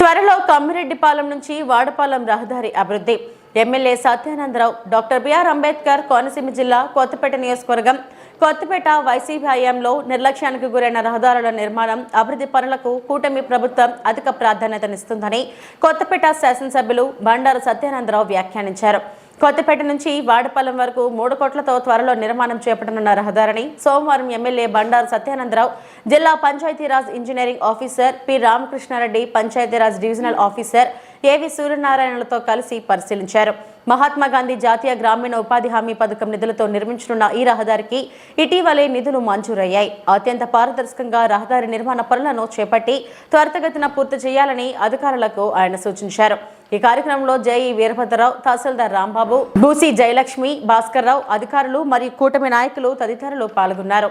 త్వరలో కమ్మిరెడ్డిపాలెం నుంచి వాడపాలెం రహదారి అభివృద్ధి. MLA Satyanandarao doctor B R Ambedkar Konaseema జిల్లా కొత్తపేట నియోజకవర్గం. కొత్తపేట వైసీపీ హయాంలో నిర్లక్ష్యానికి గురైన రహదారుల నిర్మాణం అభివృద్ధి పనులకు కూటమి ప్రభుత్వం అధిక ప్రాధాన్యతనిస్తుందని కొత్తపేట శాసనసభ్యులు బండారు సత్యానందరావు వ్యాఖ్యానించారు. కొత్తపేట నుంచి వాడపల్లెం వరకు మూడు కోట్లతో త్వరలో నిర్మాణం చేపట్టనున్న రహదారిని సోమవారం ఎమ్మెల్యే బండారు సత్యానందరావు జిల్లా Panchayati Raj engineering officer P Ramakrishna Reddy Panchayati Raj divisional officer A V సూర్యనారాయణలతో కలిసి పరిశీలించారు. మహాత్మా గాంధీ జాతీయ గ్రామీణ ఉపాధి హామీ పథకం నిధులతో నిర్మించనున్న ఈ రహదారికి ఇటీవలే నిధులు మంజూరయ్యాయి. అత్యంత పారదర్శకంగా రహదారి నిర్మాణ పనులను చేపట్టి త్వరితగతిన పూర్తి చేయాలని అధికారులకు ఆయన సూచించారు. ఈ కార్యక్రమంలో జేఈ వీరభద్రరావు తహసీల్దార్ రాంబాబు భూసి జయలక్ష్మి భాస్కర్ రావు అధికారులు మరియు కూటమి నాయకులు తదితరులు పాల్గొన్నారు.